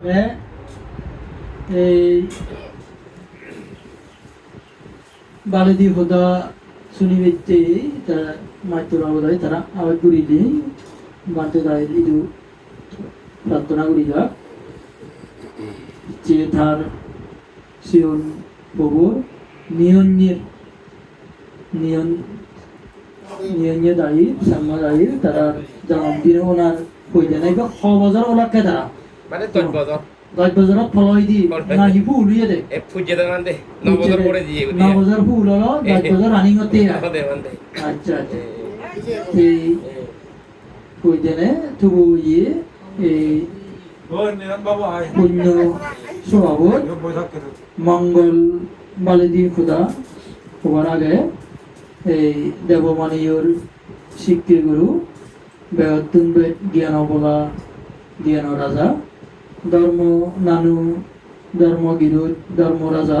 এই বালিদি হুদা শুনিবেতে তারা মাইতোর আবদায় তারা আবার করি দিয়ে বাড়তে দাঁড়িয়ে ইদু প্রার্থনা করি যাক যে তার শিওন প্রভু নিয়ন্যের, নিয়ন, নিয়ন্যে দাঁড়িয়ে সাম্মা দাঁড়িয়ে তারা জন্মদিনে ওনার কইলে নাই বা খ বছর ওলাকে তারা। মানে তোর বদর দশ বছৰত ফলই দি না হিপু উলিয়ে দে। এ ফুজে দে ন বদর পরে দিয়ে ন বছৰ ফুল হলো দশ বছৰ রানিং হতে দে দে আচ্ছা আচ্ছা। এই কই দেনে তবু ইয়ে এই পুণ্য স্বভাবত মঙ্গল বালিদি খুদা হবার আগে এই দেবমানীয়র শিক্ষির গুরু বেয়তুন জ্ঞান বলা জ্ঞান রাজা ধর্ম নানু, ধর্ম গিরুদ ধর্ম রাজা,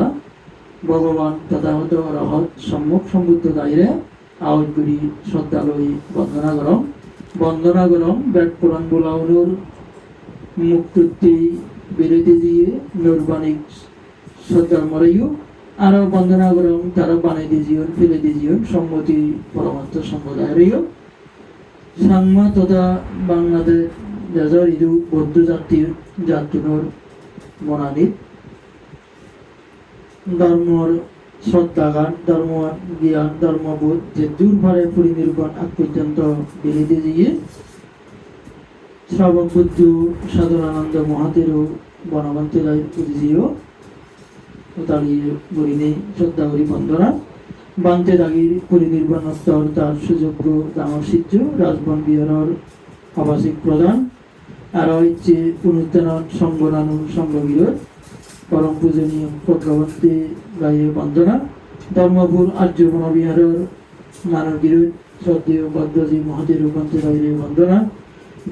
ভগবান তথাগত রহত, সম্মুখ সম্বুদ্ধ দায়রে আউট গুরি শ্রদ্ধালয়ী বন্দনা গরম বন্দনা গরম বেদ পুরাণ বোলাউনুর মুক্তি বিরতি দিয়ে নৌরবাণিক সজ্জন্মরেও আরও বন্দনা গরম তারা বানাই দিয়ে জীবন, ফেলে দিয়ে জীবন, সম্মতি পরমাত্ম সম্প্রদায়েরও সাংমা তথা বাংলাদেশ দেশৰ ইদু বৌদ্ধ জাতিৰ জাতিৰ মনানীত ধৰ্মৰ শ্ৰদ্ধাগান ধৰ্ম জ্ঞান ধৰ্মবোধ যে আগ পৰ্যন্ত বিলিতে দিয়ে সাধনানন্দ মহাতেরও বনবন্তে শ্রদ্ধা করি বন্দনা। বান্তে দাগির পরিনির্বাণোত্তর তার সুযোগ্য সিদ্ধ রাজবন বিহারের আবাসিক প্রধান। আর হচ্ছে পুনরুত্থান সংগনানু সংঘবিরোধ পরম পূজনীয় প্রজ্ঞাবন্তী গায়ে বন্দনা ধর্মপুর আর্য বনবিহারের মানব বিরোধ শ্রদ্ধেয় বদ্ধজী মহাদেব বন্তে গায়ে বন্দনা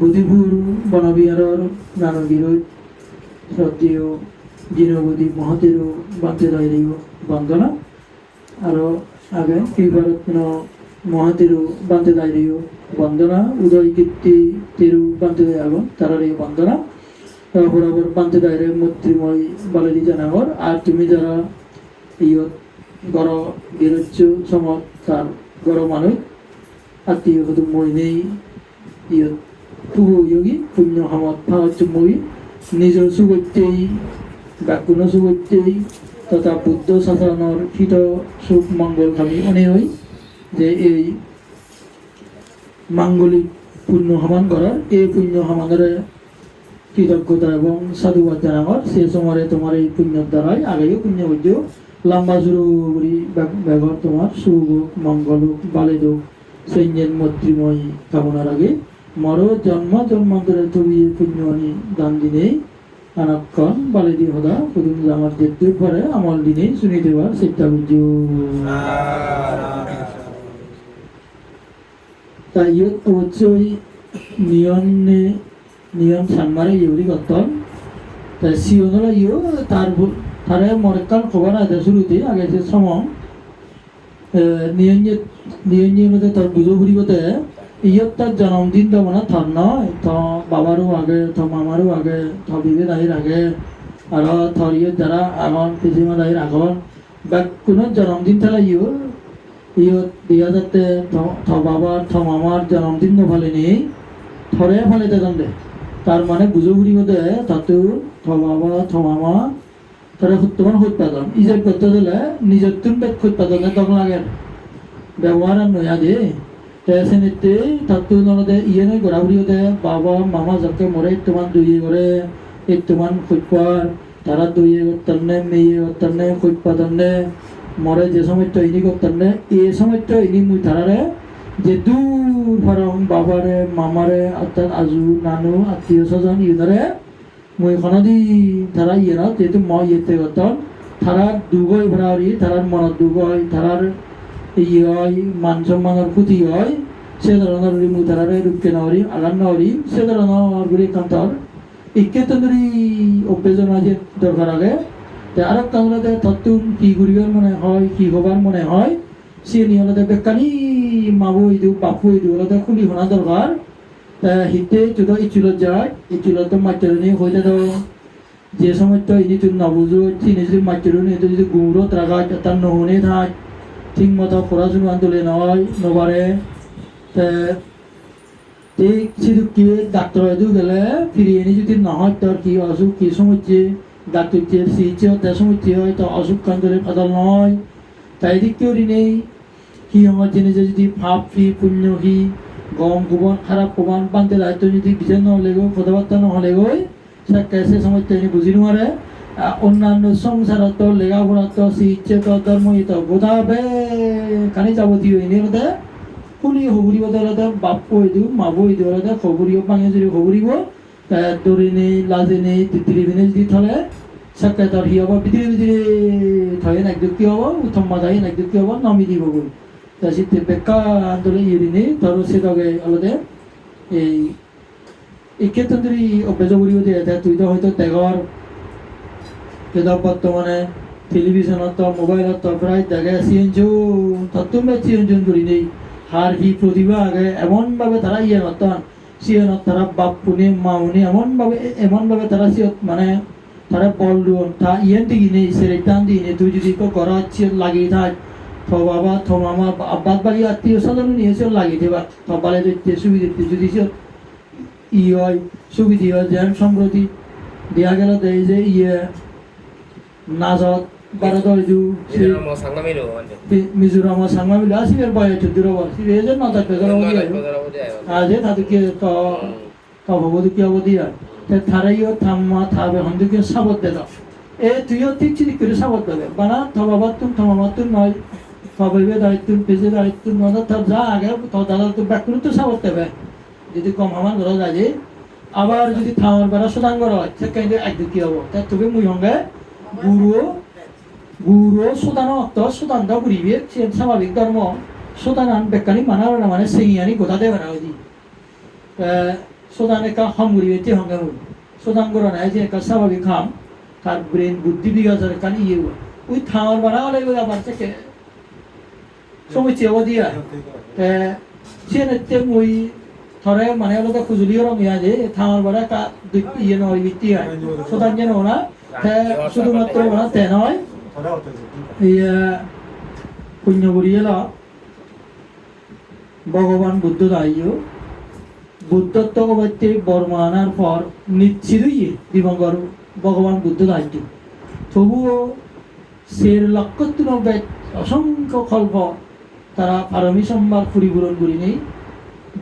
বুদ্ধিপুর বনবিহারের নানক বিরোধ শ্রদ্ধেয় দীনবদী মহাতের বান্তে দায়ী বন্দনা। আরও আগে কৃপারত্ন মহাতের বান্তে দায়ী বন্দনা উদয় কীর্তি তেরু বান্তে দায় আগন তারার বন্দনা। বরাবর বান্তে দায়ের মৈত্রীময় বালাদি জানাগর, আর তুমি যারা ইয়ত গড় বেরোচ্ছ সমত, তার গড় মানুষ আত্মীয় মই নেই। ইয়ত পুরো যোগী, পুণ্য হামত ভারত মই নিজৰ সুগত্যই ব্যাকুণ সুগত্যই, তথা বুদ্ধ শাসনৰ হিত সুখ মঙ্গল কামি অনেহই। যে এই মাঙ্গলিক পুণ্য সমান করার এই পুণ্য সমানরে কৃতজ্ঞতা এবং সাধুবাদ জানাবার সে সময় তোমার এই পুণ্যর দ্বারাই আগেও পুণ্য হইতে লম্বা শুরু করি ব্যবহার তোমার সুখ হোক, মঙ্গল হোক বালে হোক সৈন্যের মৈত্রীময় কামনার আগে মর জন্ম জন্মান্তরে তুমি পুণ্য আনি দান দিনেই অনেকক্ষণ বালে দি হদা কুদুম আমার যেতে পারে আমল দিনেই শুনি দেওয়ার চেষ্টা করছি তাই ইয়ত অবশ্যই নিয়নে নিয়ম সানমারে ইউরি সিওনরা ইউ তার তারে মরেকাল খবর আদা শুরুতে আগে যে সময় নিয়ঞ্জে নিয়ঞ্জে তার বুঝো ফুরিবতে ইয়ত তার জন্মদিন তো মানে থার নয় তো বাবারও আগে তো মামারও আগে তো বিবে দাহির আগে আর থর ইয়ে যারা এখন পিসিমা দাহির আগন বা কোনো জন্মদিন তাহলে ইউ যাতে থ বাবার, থ মামার জন্মদিন নফালে নেই থরে ফালে দে তার মানে বুঝো ফুরিবতে তাতেও থ বাবা, থ মামা তারা উত্তমান উৎপাদন ইজের করতে দিলে নিজের তুন বেদ উৎপাদনে তখন লাগে। ব্যবহার আর নয়া দে। তেসেনিতে তাতো নলদে ইয়ে নয় ঘোরাঘুরি হতে বাবা, মামা যাকে মরে তোমার দুইয়ে করে এই তোমার খুঁজপার তারা দুইয়ে করতেন মেয়ে করতেন নে খুঁজপাতেন নে মরে যে সময় ইনি করতেন নে এই সময় তো ইনি মুই তারারে যে দূর ফারং বাবারে, মামারে অর্থাৎ আজু, নানু, আত্মীয় স্বজন, ইউনারে মই খনদি তারা ইয়ে না যেহেতু মই ইয়েতে গতন তারা দুগই ভরাওরি তারার মনত দুগই তারার ইয়ে হয়, মান সম্মানের ক্ষতি হয়, সে ধরনের মই তারারে রূপকে নরি আগান নরি সে ধরনের গুলি কান্তর ইকে তন্দুরি অভ্যেজন আছে দরকার আগে আর কামলাতে তত্তুন কি গুরিবার মনে হয়, কি হবার মনে হয়? সে নিয়মতে বেকানি মাবু ইদু বাপু ইদু ওলাতে খুলি হনা দরকার হিতে যদি ইচুলত যায়, ইচুলত মাইটারনি হয়ে যাও যে সময়টা ইনি তুই নবুজো চিনি যদি মাইচুরো নিয়ে যদি গুঁড়ো রাখা তার নহনে থাক ঠিক মতো পড়াশোনা আন্দোলন নয় নবারে। ঠিক ডাক্তার গেলে ফিরিয়ে এনে যদি নহয়, তোর কি অসুখ, কি সমস্যা? ডাক্তার যে চিকিৎসা তে সমস্যা হয় তো অসুখ কান্দলে ফাদাল নয়। তাই দিক কেউ নেই। কি আমার জিনিসে যদি ভাব ফি পুণ্য ফি গম গোবন খারাপ প্রমাণ পান্তে দায়িত্ব যদি বিচার নহলে গো কথাবার্তা নহলে গই সে কেসে সমস্যা এনে বুঝি আহ, অন্যান্য সংসারত লেখাপড়াত চিকিৎসা ধর্ম ইত বোধাবে। কানি যাবতীয় এনে হতে কুলি হবুরিব দলতে বাপ কই দিও মা বই দিও খবরিও পাঙে যদি খবরিব দৌড়ি নেই লাজে নেই তিতিরি বিনে যদি থলে সাক্ষা তোর হি হব বিদিরে বিদিরে থয়ে নাক দুঃখী হব, উত্তম মাদাই নাক দুঃখী হব, নমি দিব গই তা বেকা আন্দোলন নেই ধরো সে তবে আলাদা এই এই ক্ষেত্রে যদি অভ্যাস করিব তুই তো হয়তো ত্যাগর কেদা বর্তমানে টেলিভিশনত মোবাইলত প্ৰায় জায়গায় চিএনজন তত্ত্ব চিএনজন কৰি নেই হার হি প্রতিভা আগে এমনভাবে তারা ইয়ে নতন। সিয়নত তারা বাপ, পুনে, মা, উনি এমনভাবে এমনভাবে তারা সিয়ত মানে তারা বল দুন তা ইয়েন দিকে নেই সেরে টান দিয়ে নেই তুই যদি কো করা হচ্ছে লাগিয়ে থাক থ বাবা, থ মামা, আব্বাদ বাড়ি আত্মীয় স্বজন নিয়ে সে লাগিয়ে দেবা। থ বালে দিতে সুবিধা যদি সে ই হয় সুবিধি হয় যেন সম্প্রতি। দেয়া গেল দেয় যে ইয়ে নাজত বারোদয় দু Ini mau sang nama itu kan. Mizoram Sangma মিলা সিবের বয় চুদ্দুর বল সিবে যে নতা পেগর Ini বদি ada আয়ো pada pada ya. আজে তাদেরকে তো তো ভগবতী কি অবধি তে থারাইও থাম্মা থাবে হন্দুকে সাবত দে এ তুইও ঠিক চিনি করে সাবত দেবে বানা তো বাবা তুমি তো মামা তুমি নয় সবাইবে দায়িত্ব পেজে দায়িত্ব নদা তার যা আগে তো দাদা তো ব্যাকুল তো সাবত দেবে যদি কম আমার ধরা যায় আবার যদি থামার বেড়া সুদাঙ্গর হয় সে কেন একদিন কি হব তাই তুমি মুই সঙ্গে গুরু গুরু সুদান অর্থ সুদান দা ঘুরিবে সে স্বাভাবিক ধর্ম সুদান আন বেকানি মানার না মানে সিংয়ানি গোটা দেবে না ওই সুদান একা হাম ঘুরিবে তে হঙ্গে মুই সুদান গড়া নাই যে একা স্বাভাবিক হাম তার ব্রেন বুদ্ধি বিকাশের কানি ইয়ে। ওই থামার বানা হলে আবার থেকে সময় চেয়ে দিয়া সিয়ানে মই থরে মানে হলো তো খুজুলি রং ইয়া যে থামার বড় কা ইয়ে নয় বিত্তি হয় সুতরাং যেন ওনা শুধুমাত্র ওনা তে নয় ইয়া ভগবান বুদ্ধ দাইও বুদ্ধত্ব অবত্যে বর্মানার পর নিশ্চিতই দিবঙ্গর ভগবান বুদ্ধ দায়িত্ব তবুও সের লক্ষ্য নব্বই অসংখ্য কল্প তারা পারমি সম্ভার পরিপূরণ করি নেই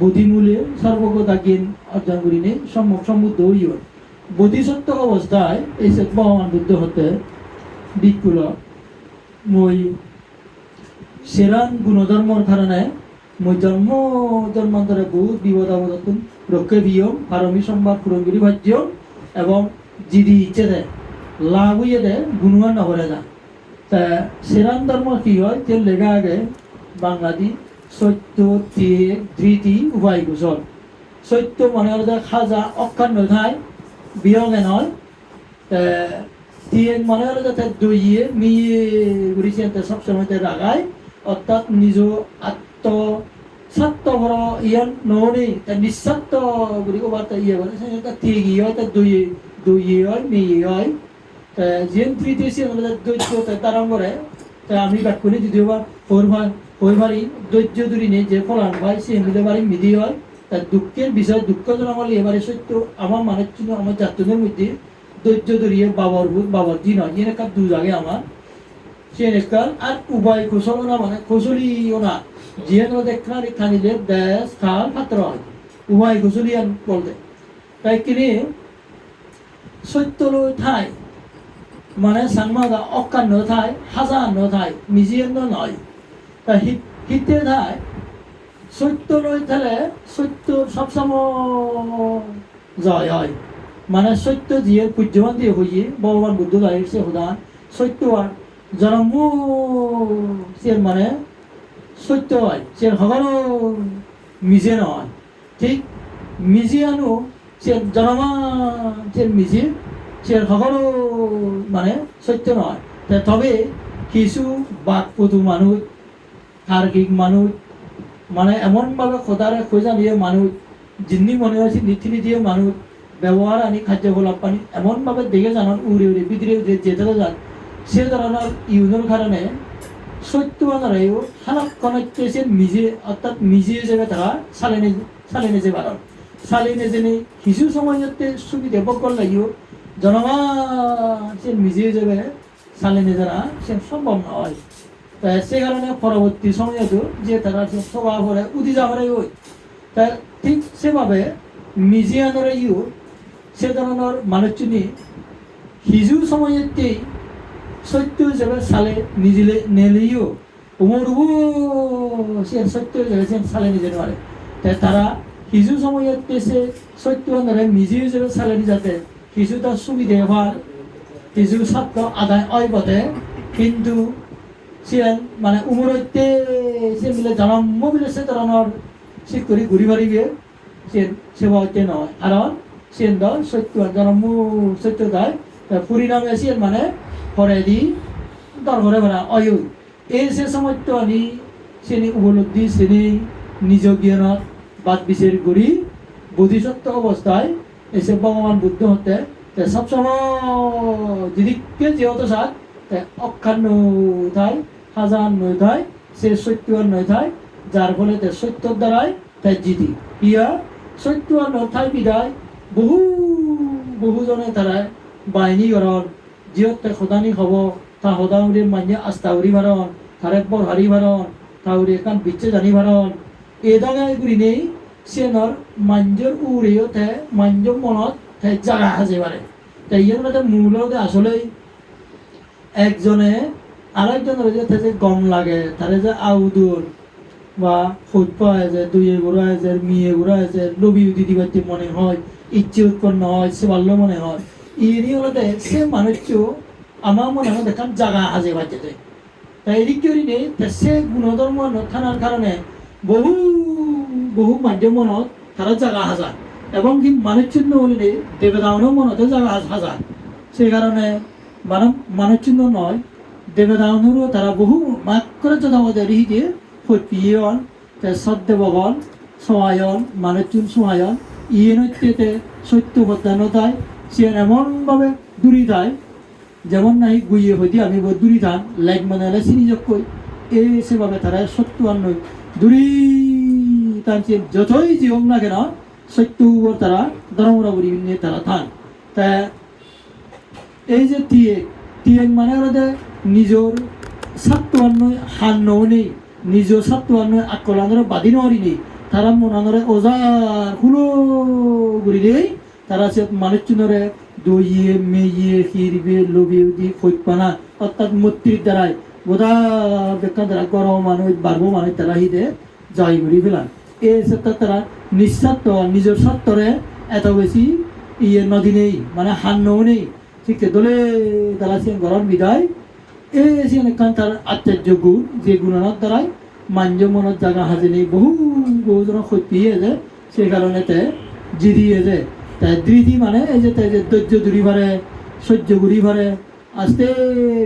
বোধিমূলে সর্বগতা জ্ঞান অর্জন করি নেই সম্যক সমুদ্র হইও বোধিসত্ত্ব অবস্থায় এই ভগবান বুদ্ধ হতে দিকগুলো। মই সেরান গুণধর্মর কারণে মই জন্ম জন্মান্তরে বহুত বিপদ আপদ রক্ষে বিয়ম পারমি পূরণ করি ভাজ্য এবং যদি ইচ্ছে দেয় লাভ হইয়ে দেয়, গুণগান নকরে যা তা সেরান ধর্ম কি হয়? যে লেখা আগে বাংলাদি, সত্য, ত্যাগ, ধৃতি, উভয় কুশল সত্য মনে যে খাজা অক্ষান্ন ঠাই, বিয়ঙে নয়। ত্যাগ মনে হল যাতে দইয়ে, মিয়ে ঘুরিছেন সবসময় তে রাগায়। অর্থাৎ নিজ আত্ম বড় ইয়ান নহনি তা নিঃসত্য বুলি ক'বাত ইয়ে বলে। সেটা ত্যাগী হয় তা দইয়ে দইয়ে হয়, মেয়ে হয়। তা যেন তৃতীয় সে দৈত্য তারাং করে। তা আমি বাট যদিও বা ফোর ভাই হয়ে ধৈর্য ধরি নেই, যে ফলান ভাই সে মিলে পারি মিদি হয়। তার দুঃখের বিষয়, দুঃখজনক হলে এবারে সত্য আমার মানের জন্য, আমার জাতনের মধ্যে ধৈর্য ধরিয়ে বাবার ভূত বাবার দিন হয়। এনে কার দু জাগে আমার। সে নেকাল আর উভয় কুশল না মানে কুশলীও না। no দেখার খানিলে দেশ খাল, পাত্র হয়। উভয় আর বলতে তাই কিনে সত্য লই ঠাই। মানে সাংমাদা অক্কান্ন ঠাই হাজার ন ঠাই মিজিয়ে নয়। তা হিত- ঠাই। সত্য লই থালে সত্য সবসময় জয় হয়। মানে সত্য দিয়ে পূজ্যমান দিয়ে হইয়ে, ভগবান বুদ্ধ দাঁড়িয়েছে হুদান সত্য আর জন্ম সে মানে সত্য হয় সে হগানো মিজে নয় ঠিক মিজিয়ানো সে জনমা সে মিজি, সে হগানো মানে সত্য নয় তবে কিছু বাকপটু মানুষ তার্কিক মানুষ মানে এমনভাবে খোদারে খোঁজা নিয়ে মানুষ যিনি মনে হয়েছে নীতি নীতিও মানুষ ব্যবহার আনি কার্যকলাপ পানি এমনভাবে দেখে জানান উড়ে উড়ে বিদ্রে যে যেতে যান সে ধরনের ইউজের কারণে সত্যবানারাইও হানাক কনেক্ট সে নিজে, অর্থাৎ নিজে হিসেবে তারা সালিনে সালিনে যে বারণ সালিনে জেনে কিছু সময়তে সুবিধা ভোগ লাগিও জনগণ সে নিজে হিসেবে সালিনে যারা সে সম্ভব নয় তাই সে কারণে পরবর্তী সময়তো যে তারা সে সভা করে উদিজা করে ওই। তাই ঠিক সেভাবে মিজিয়ানরাইও সে ধরনের মানুষজনী হিজু সময়তেই সত্য হিসেবে সালে নিজে নেলেও উমর সে সত্য হিসেবে সে সালে নিজে পারে তাই তারা হিজু সময়তে সে সত্য ধরে নিজে হিসেবে সালে যাতে কিছুটা সুবিধে হওয়ার কিছু ছাত্র আদায় বটে। কিন্তু সে মানে উমরতে সে মিলে জন্ম মিলে সে ধরনের সে করে ঘুরি বাড়ি গিয়ে সে সেবা হইতে নয়। কারণ সে দল সত্য জন্ম সত্য দেয় পরিণামে সে মানে পরে দি দরবারে বেড়া অয়ু এই সে সময় তো আমি শ্রেণি উপলব্ধি শ্রেণি নিজ জ্ঞানত বাদ বিচার করি বোধিসত্ত্ব অবস্থায় এসে ভগবান বুদ্ধ হতে সবসময় যেদিকে যেহেতু সাত তে অক্ষান নয় থাই হাজার নয় থাই সে সত্য নয় থাই যার ফলে সত্যর দ্বারাই তাই জিতি ইয়া সত্য নয় থাই বিদায় বহু, বহুজনে তারা বাহিনী গরণ জিয়তে সদানি হব, তা সদাউরি মান্য আস্তাউরি ভারণ তারে বৰ হাৰি ভাৰণ তাউরি একান বিচ্ছে জানি ভাৰণ এদাগাই গুৰি নেই সেনর মাঞ্জর উড়িওতে মাঞ্জর মনত তে জাগা সাজে পারে তাই ইয়ার মধ্যে মূল আসলে একজনে আরেকজনের যে তাতে গম লাগে তারে যে আউদুর বা ফুট পাওয়া যায় দুইয়ে ঘোরা আছে মেয়ে ঘোরা আছে লবি দিদি মনে হয়। ইচ্ছে উৎপন্ন হয় সে ভালো মনে হয়। ইনি হলে সে মানুষও আমার মনে হয় দেখান জাগা আজে বাচ্চাতে। তাই এদিক করি নেই সে গুণধর্ম থানার কারণে বহু বহু মাধ্যম মনত তারা জাগা হাজার এবং কি মানুষচিহ্ন হলে দেবদাওয়ানও মনতে জাগা হাজার সেই কারণে মানব মানুষচিহ্ন নয় দেবদাওয়ানেরও তারা বহু মাক করে যদি আমাদের রিহি দিয়ে ফটিয়ন তে সদ্দেবগণ, সহায়ন মানুষচিন সহায়ন। ইয়ে নৃত্যতে সত্য বদানতায় সে এমনভাবে দূরি দেয়, যেমন নাই গুইয়ে হইতে আমি দূরি ধান লাইক মানে এলে চিনি যোগ কই। এই সেভাবে তারা সত্য আর নয়। দূরি তার যে যতই জীবন না কেন, সত্য উপর তারা ধর্মরা বলি নিয়ে তারা থান। তা এই যে টিয়ে টিয়ে মানে ওদের নিজর ছাত্রান্নয় হান নও নেই। নিজ ছাত্রান্নয় আকলানোর বাদি নরি নেই। তারা মনানরে ওজা হুলো ঘুরি নেই তারা সে মানুষজনরে দইয়ে মেয়ে হিরবে লোভে দি ফৈপানা অর্থাৎ মূর্তির দ্বারাই। বোধা বেকার দ্বারা গরম মানুষ বাড়বো মানুষ তারা হিদে যাই ঘুরি ফেলান এই ক্ষেত্রে তারা নিঃস্বার্থ, নিজের স্বার্থরে এত বেশি ইয়ে নদী নেই মানে হান্নও নেই। ঠিক দলে তারা সে গরম বিদায়। এই সে তার আশ্চর্য গুণ, যে গুণানোর দ্বারাই মাঞ্জ মনত জাগা হাজে নেই বহু বহুজনের ক্ষতি আছে সেই কারণে তে জিরিয়ে যে তাই ধৃতি মানে এই যে তাই যে ধৈর্য দূরি পারে সহ্য করি পারে আস্তে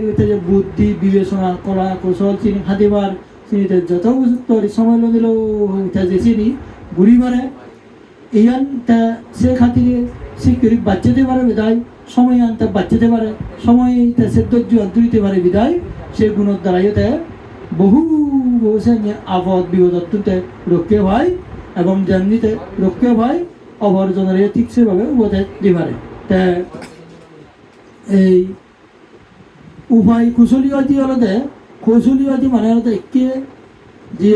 এতে যে বুদ্ধি, বিবেচনা, কলা, কৌশল, চিনি খাদিবার চিনিতে যত উপযুক্ত সময় লাগিল এটা যে চিনি ঘুরি পারে ইয়ান তা সে খাতিরে সে করি বাচ্চাতে পারে বিদায়, সময় আনতে বাচ্চাতে পারে সময় তা সে ধৈর্য আন্তরিতে পারে বিদায়, সে গুণের দ্বারাই বহু আপদ বিপদত্বতে রক্ষে এবং যেমনিতে রক্ষে অবর্জনের ঠিক সেভাবে উপদেশ দিবারে। তে এই উভয় কুশলীয়তি হলতে কৌশলীয়তি মানে হলতে একে যে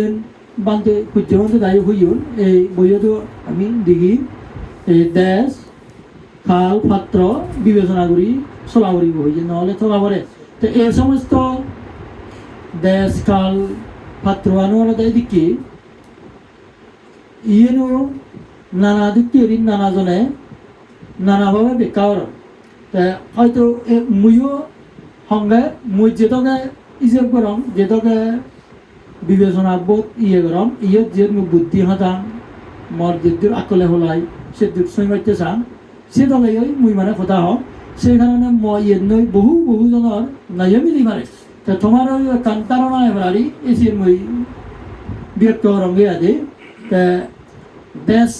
বান্ধে সূর্যবন্ধে দায়ী হইল এই বইয়তো আমি দেখি এই দেশ, খাল, পাত্র, বিবেচনা করি, চলা করিব হইছে নহলে চলা পরে। তো এই সমস্ত দেশ, খাল পাত্র আনো হলতে দিকে ইয়েনো নানা দিক থেকে নানাজনে নানাভাবে তে হয়তো মুইও সঙ্গে মুই যেতকে ইজেব করম যেতকে বিবেচনা বোধ ইয়ে করম ইয়ে যে মোক বুদ্ধি হতাম মর যেদূর আকলে হলাই সে দূর সৈমাইতে চাম সে দলে মুই মানে কথা হম সেই মই ইয়ে নই বহু বহুজনের নাই মিলি পারে ওই কান্তারণা এবারি এসে মই রঙে আদি তে দেশ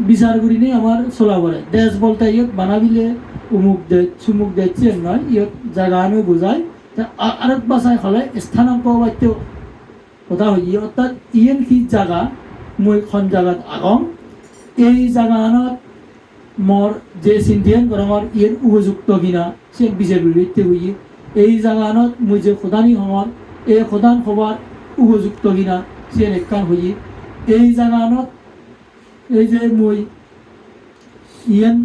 বিচার করি নেই আমার চলা পরে। দেশ বলতে ইয়ত বানাবিলে উমুক দে চুমুক দেখছে নয়, ইয়ত জায়গা আমি বুঝাই। তা আ- আরেক বাসায় হলে স্থানাঙ্ক বাক্য কথা হই অর্থাৎ ইয়েন কি জায়গা মই খন জাগাত আগম এই জাগানত মোৰ যে চিন্তিয়ান গৰমৰ ইয়াৰ উপযুক্ত কিনা সে বিচাৰ বিবৃতি হৈ এই জাগানত মই যে সদানী সময় এই সদান সভাৰ উপযুক্ত কিনা সে নিকান হৈ এই জাগানত, এই যে মই ইয়ান,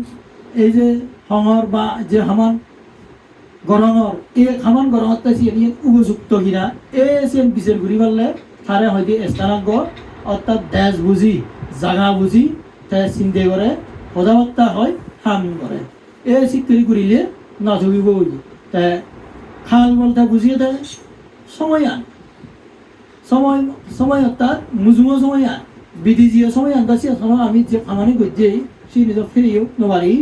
এই যে সঙৰ বা যে সমান গৰমৰ এই সমান গৰমত তাই ইয়ান উপযুক্ত কিনা এই চেন বিচাৰ ঘূৰি পালে, তাৰে হয়তো স্থানাংক অৰ্থাৎ দেশ বুজি, জাগা বুজি, তাই চিন্তা কৰে কথাবাৰ্তা হয় কাম কৰে। এই কৰিলে নাথকিব বুলি, তাই খাল বলতে বুজিয়ে তাই সময় আন। সময় সময় অর্থাৎ মুজুমো সময় আন। বিধি জিও সময় আনতাছি আসলে আমি যে খামানি গজ্জে সে নিজক ফিরিও নবারি।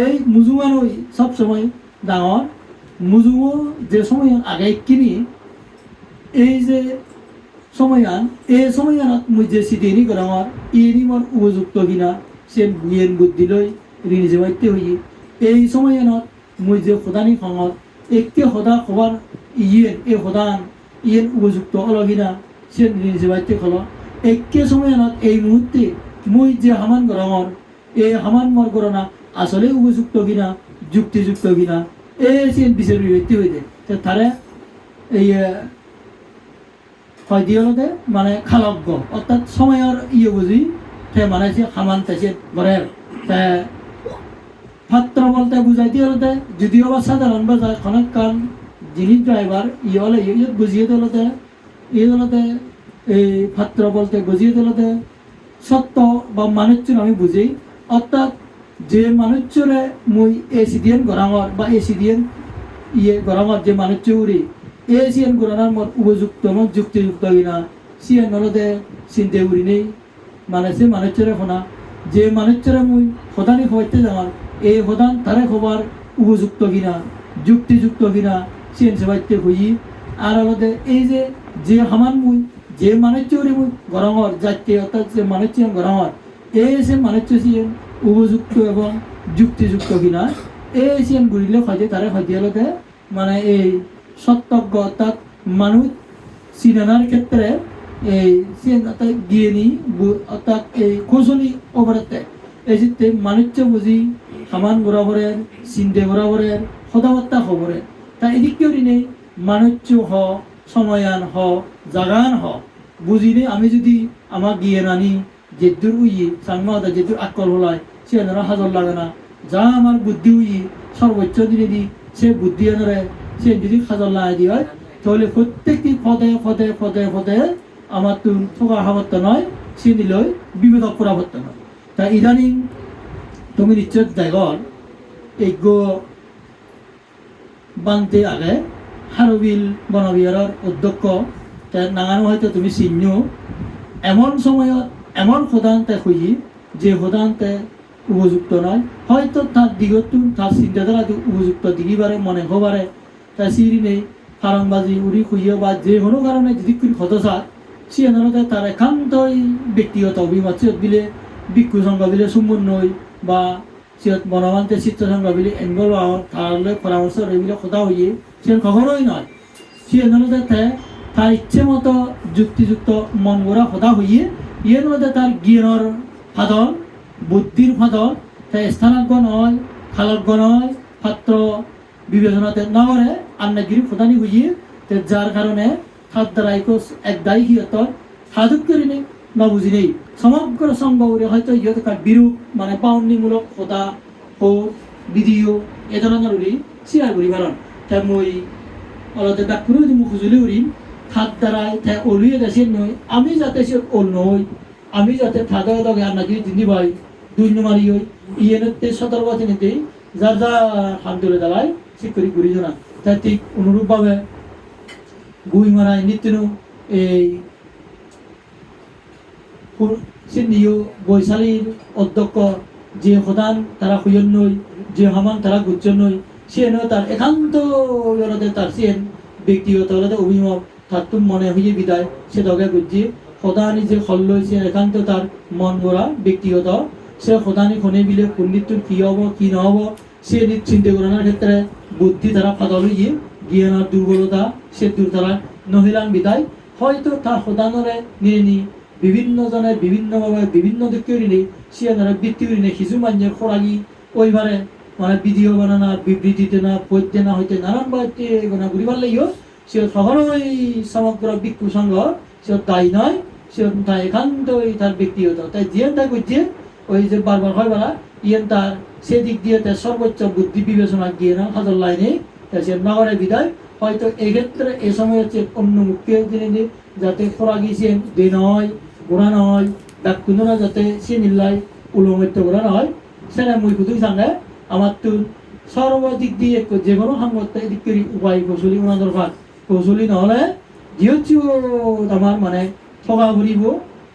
এই মুজুমানই সব সময় ডাঙর। মুজুমো যে সময় আগে কিনি। এই যে সময়য়ান এই সময়য়ানত মই যে চিঠিনি গৰমৰ ইৰি মোৰ উপযুক্ত কিনা চেন জ্ঞান বুদ্ধি লৈ ঋণি জবাইতে হৈ এই সময়য়ানত মই যে সদানি খঙত একে সদা খবৰ ইয়েন এই সদান ইয়েন উপযুক্ত অলগিনা চেন ঋণি জবাইতে খল একে সময়য়ানত এই মুহূৰ্তে মই যে হামান গৰমৰ এই হামান মোৰ গণনা আচলে উপযুক্ত কিনা যুক্তিযুক্ত কিনা এই চেন বিচাৰি হৈ দে তাৰে এই হয় মানে খালজ্ঞ অর্থাৎ সময়ের ইয়ে বুঝি সে মানে সে খামান তেছে ঘরের তে পাত্র বলতে বুঝাই দিয়লতে যদিও বা সাধারণ বাজার, খনক কাল যিনি ড্রাইভার ই হলে ইয়ে বুঝিয়ে দিলতে ইয়ে দিলতে এই পাত্র বলতে বুঝিয়ে দিলতে সত্য বা মানুষজন আমি বুঝি, অর্থাৎ যে মানুষরে মুই এসি দিয়েন গরাঙর বা এসি দিয়েন ইয়ে গরমত যে মানুষ চৌরি এ সিয়ান গুণার মত উপযুক্ত মত যুক্তিযুক্ত কিনা সিয়ান নলদে চিন্তে উড়ি নেই। মানে সে মানুষের ফোনা যে মানুষের মুই সদানি হইতে যাওয়ার এই সদান তারে খবর উপযুক্ত কিনা, যুক্তিযুক্ত কিনা সিয়ান সেবাইতে হই আর আলাদা এই যে যে হামান মুই, যে মানুষ চৌরি মুই গরমর যাচ্ছে অর্থাৎ যে মানুষ চিয়ান গরমর এই সে মানুষ সিয়ান উপযুক্ত এবং যুক্তিযুক্ত কিনা, এই সিয়ান ঘুরিলে হয়তো তারে হয়তো মানে এই সত্যজ্ঞ অর্থাৎ মানুষ সিনেমার ক্ষেত্রে এই সিন অর্থাৎ বু- অর্থাৎ এই কৌশলী অপরাধে এই যে মানুষ বুঝি সমান বরাবরের চিন্তে বরাবরের সদাবত্তা খবরের তা এদিক কেউ নেই মানুষ হ, সময়ান হ, জাগান হ। বুঝিলে আমি যদি আমার জ্ঞান আনি যেদূর উই সাংমা যেদূর আকল হলায় সে এনারা হাজর লাগে না। যা আমার বুদ্ধি উই সর্বোচ্চ দিনে দি সে বুদ্ধি এনারে সে যদি হাজর লাগাই দিয়ে হয়, তাহলে প্রত্যেকটি পদে পদে পদে পদে আমার তো থোকা হাবত্ত নয় সে নিলই বিবেক পুরাবত্ত নয় তা ইদানিং তুমি নিশ্চয় দেখল এইজ্ঞ বানতে আগে হারবিল বনবিহারের অধ্যক্ষ নাগানো হয়তো তুমি চিহ্ন এমন সময়ত, এমন সদান্তে খুঁজি, যে সদান্তে উপযুক্ত নয় হয়তো তার দিগতো তার চিন্তাধারাটো উপযুক্ত দিগিবারে মনে হবারে তার সিঁড়ি নেই ফারংবাজি উড়ি খুঁজিও বা যে কোনো কারণে যদি কোনো সে আদালতে তার একান্তই ব্যক্তিগত অভিমত বিলে, বিক্ষু সংঘ বিলে সুমন্বয় বা সিহঁত বনমান্তে চিত্র সংঘ বিলে এনগল তারলৈ পরামর্শ এইবিলাক কথা হইয়ে সে কখনোই নয় সে আদালতে তার ইচ্ছে মতো যুক্তিযুক্ত মন গড়া কথা হইয়ে ইয়ের মধ্যে তার জ্ঞানের ফাদল বুদ্ধির ফাদল তাই স্থানাজ্ঞ নয় খালজ্ঞ নয় পাত্র বিবেচনাতে নগরে আন্নাগিরি প্রধানী হইয়ে তে যার কারণে হাত দ্বারা এক দায়ী সিহঁতৰ, সাধুক কৰি নেই। নেই সংঘ উৰে হয়তো ইহঁত বিৰূপ মানে পাউনিমূলক কথা হো ভিডিঅ' এই ধৰণৰ উৰি শ্বেয়াৰ কৰি কাৰণ তাই মই অলতে ডাক্তৰো যদি মোক খুজুলি উৰিম হাত দ্বাৰাই তাই ওলিয়ে গেছে নয়, আমি যাতে সে ওল নই আমি যাতে থাদা দগে আর নাকি দিদি ভাই দুই নম্বরই হই ইয়েনতে সতর্ক আছে নিতে যার যা হাত ধরে দাঁড়ায় সে করি ঘুরি না তাই ঠিক অনুরূপভাবে গুই মারায় নিত্যনু এই সিন্ধিও বৈশালীর অধ্যক্ষ, যে সদান তারা সুয়ন নই যে সমান তারা গুজ্জন নই সিয়েন তার একান্ত জলতে তার সিয়েন ব্যক্তিগত অভিমত তার তুম মনে হইয়ে বিদায় সে দগে গুজি সদা নিজে খল লইছে একান্ত তার মন গড়া ব্যক্তিগত সে সদানি খনে বিলে পণ্ডিতটোৰ কি হ'ব, কি নহ'ব, সে চিন্তা কৰাৰ ক্ষেত্রে বুদ্ধি তারা ফাদল গিয়ে জ্ঞানের দুর্বলতা সে দুর্বলতা নহিলান বিদায়, হয়তো তার সদানরে নিয়ে নি বিভিন্ন জনে বিভিন্নভাবে বিভিন্ন দিকে সে নারা বৃত্তি নিলে কিছু মানুষের খোরাগি ওইবারে মানে ভিডিও বানানা, বিবৃতিতে না, পদ্যে না, হইতে নানান বাড়িতে গোনা ঘুরিবার লাগিও সে সহরই সমগ্র ভিক্ষু সংঘ, সে তাই নয়, সে তাই একান্তই তার ব্যক্তিগত। তাই যে তাই করছে ওই যে বারবার হয় বলা, ইয়েন তার সেদিক দিয়ে তার সর্বোচ্চ বুদ্ধি বিবেচনা গিয়ে না হাজার লাইনে তা সে নগরে বিদায়। হয়তো এক্ষেত্রে এ সময় হচ্ছে অন্য মুখে জেনে যাতে খোরাগি সে দে নয়, গোড়া নয় ডাকুন্দরা যাতে সে নিল্লাই উলমত্য গোড়া নয়। সেটা মুই কুতুই সাঙ্গে আমার তো সর্বাধিক দিয়ে যে কোনো সাংবাদিক এদিক করে উপায় কৌশলী ওনা দরকার কৌশলী নহলে যেহেতু আমার মানে ঠগা ঘুরিব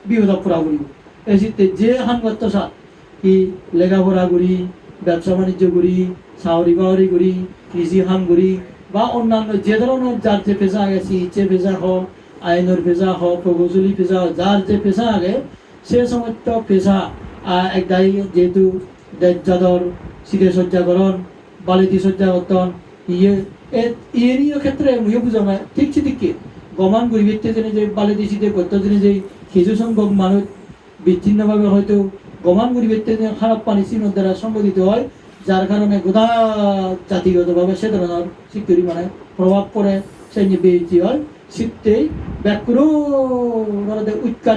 বিপদা পুরা ঘুরিব এই চিত্তে যে সাংবাদিক সাত কি লেখাপড়া করি ব্যবসা বাণিজ্য করি চাউরি বাউরি করি কৃষি কাম করি বা অন্যান্য যে ধরনের যার যে পেশা আগে চিকিৎসা পেশা হোক আইনের পেশা হোক, প্রকৌশলী পেশা যার যে পেশা আগে সে সমস্ত পেশা একদাই যেহেতু যাদর শীতে সজ্জাকরণ বালিতি সজ্জাকরণ ইয়ে ইয়েরই ক্ষেত্রে মুয়ে বুঝা না ঠিক ঠিক গমান গরিবের জন্য যে বালিতি শীতে জন্য যে কিছু সংখ্যক মানুষ বিচ্ছিন্নভাবে হয়তো গমান গরিবের জন্য খারাপ পানি চিহ্নের দ্বারা সংগঠিত হয়, যার কারণে গোদা জাতিগতভাবে সে ধরনের শিক্ষারই মানে প্রভাব পড়ে, সে বেশি হয়।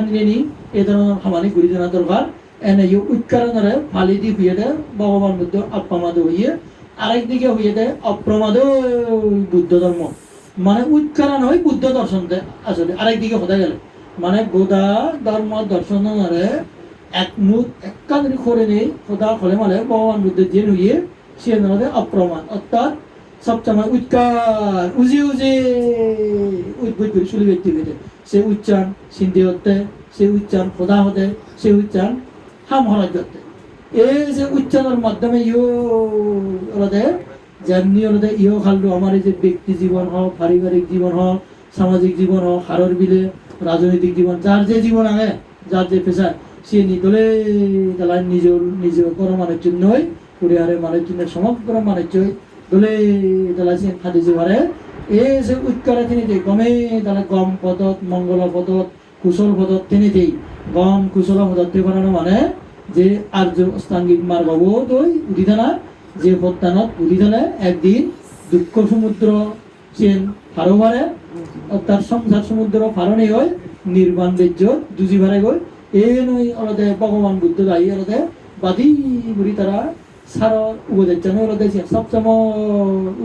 নিয়ে নি, এ ধরনের খামানি ঘুরি জানা দরকার। এনে ইউ উৎকারণের ফালি দি হইয়ে দেয় ভগবান বুদ্ধ অপ্রমাদ হইয়ে। আরেক দিকে হইয়ে দেয় অপ্রমাদ বুদ্ধ ধর্ম। মানে উৎকারণ হয় বুদ্ধ দর্শন আসলে আরেক দিকে হতে গেলে। মানে বোধা ধর্ম দর্শনরে একমুট একান্নি করে নেই খোদা খলে মানে ভগবান বুদ্ধ যে হইয়ে, সে নদে অপ্রমাণ অর্থাৎ সবসময় উৎকার, উজি উজি। শুরু ব্যক্তি হইতে সে উচ্চারণ সিন্ধি হতে সে উচ্চারণ খোদা হতে, সে উচ্চারণ হাম হরাজ হতে এই যে উচ্চারণের মাধ্যমে ইও ওদের যেমনি ওদের ইও খালু আমার যে ব্যক্তি জীবন হোক পারিবারিক জীবন হোক সামাজিক জীবন হোক হারর বিলে, রাজনৈতিক জীবন, যার যে জীবন আগে, যার যে পেশা সে নিদলে তালা নিজের নিজের করো মানের জন্যই পরিবারের মানের জন্য সমগ্র মানের জন্য দলে তালা সে খাদি এই যে উৎকারে তিনি যে গমে তারা গম পদত, মঙ্গল পদত, কুশল পদত, তিনি গম, কুশল পদত বানানো মানে যে আর্য অষ্টাঙ্গিক মার্গ বোধই উদিধানা যে প্রত্যানত উদিধানে একদিন দুঃখ সমুদ্র চেন ফারোবারে অর্থাৎ সংসার সমুদ্র ফারণে হয় নির্বাণ বেজ্য দুজি ভারে গই। এ নই অলদে ভগবান বুদ্ধ দায়ী অলদে বাদি বুড়ি তারা সার উপদেশ জানে অলদে সবসময়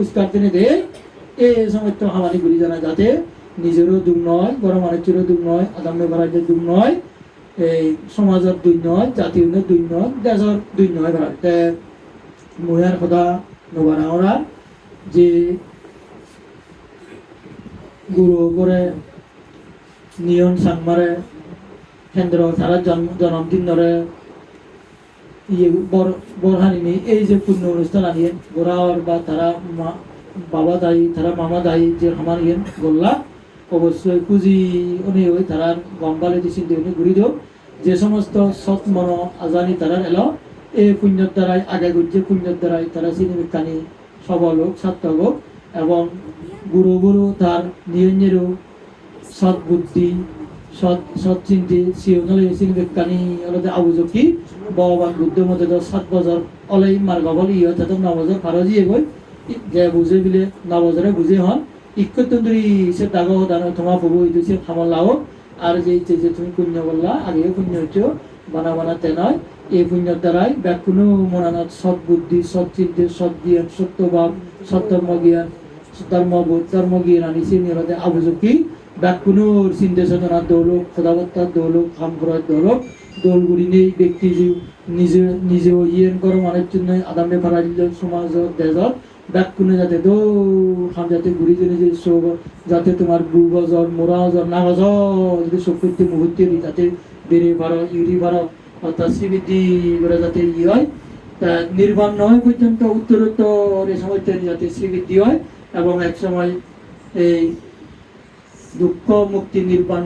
উস্কার দিনে দে এই সমস্ত হামানি বুড়ি জানা যাতে নিজেরও দুঃখ নয় বড় মানুষেরও দুঃখ নয় আদাম্য ভাড়াজের দুঃখ নয়, এই সমাজের দুই নয় জাতীয় দুই নয়, দেশের দুই নয় ভাড়াতে মহিয়ার কথা নবারা ওরা যে গুরু করে নিয়ন সাংমারে কেন্দ্র তারা জন্ম জন্মদিন ধরে ইয়ে বর বরহানি এই যে পূর্ণ অনুষ্ঠান আনিয়ে, গোড়াওয়ার বা তারা বাবা দায়ী তারা মামা দায়ী যে আমার ইয়ে গোল্লা, অবশ্যই পুঁজি উনি ওই তারা গম্বালে দিছিল উনি ঘুরি দিও যে সমস্ত সৎ মন আজানি তারা এলো এই পুণ্যর দ্বারাই আগে গুজে পুণ্যর দ্বারাই তারা চিনিবিজ্ঞানী সবল হোক, সার্থক হোক, এবং গুরু গুরু তার নিয়ঞ্জেরও সৎ বুদ্ধি, সৎ সৎ চিন্তি সিওনলে চিনিবিজ্ঞানী অলতে আবুজকি ভগবান বুদ্ধ মধ্যে সাত বছর অলাই মার্গ বলি ইয়ে তাতে ন বছর ফারজিয়ে গই যে বুঝে বিলে ন বছরে বুঝে হন। ইকতন্দুরি সে দাগ দান তোমা প্রভু ইদু সে খামার লাও। আর যে যে তুমি পুণ্য বললা আগে পুণ্য হচ্ছে বানা বানাতে নয়। এই পুণ্যের দ্বারাই ব্যাকুণ মনানাথ সৎ বুদ্ধি সৎ চিন্তে সৎ জ্ঞান সত্যভাব সত্যর্ম জ্ঞান, ধর্মবোধ ধর্ম জ্ঞান আনি সে নিরতে আবুজকি ব্যাকুণর চিন্তে চেতনার দৌলক, খোদাবত্তার দৌলক খাম করার দৌলক দৌলগুড়ি নেই, ব্যক্তি জীব নিজে নিজে ইয়েন করো মানের জন্য আদামে ফারা সমাজ দেশত ব্যাকুণে যাতে দৌ খাম যাতে ঘুরি যে সব যাতে তোমার বু বজর মোরা বজর না বজর যদি সত্যি মুহূর্তে যাতে বেড়ে পারো ইউরি পারো অর্থাৎ শ্রীবৃদ্ধি করে যাতে ই হয়, তা নির্বাণ নয় পর্যন্ত উত্তরোত্তর এই সময় যাতে শ্রীবৃদ্ধি হয়, এবং এক সময় এই দুঃখ মুক্তি নির্বাণ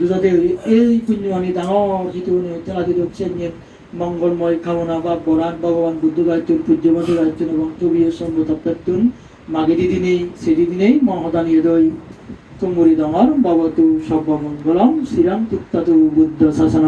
যাতে এই পুণ্য ডাঙৰ যিটো মঙ্গলময় কামনা বা বরান ভগবান বুদ্ধ গায়তুন পূজ্যমত গায়তুন এবং চবিয়ে সম্বতাপ্তুন মাগিদি দিনেই সেটি দিনেই মহদানি হৃদয়। তুমুরি দমর ভবতু সর্বমঙ্গলম শ্রীরাম তিক্তাতু বুদ্ধ শাসন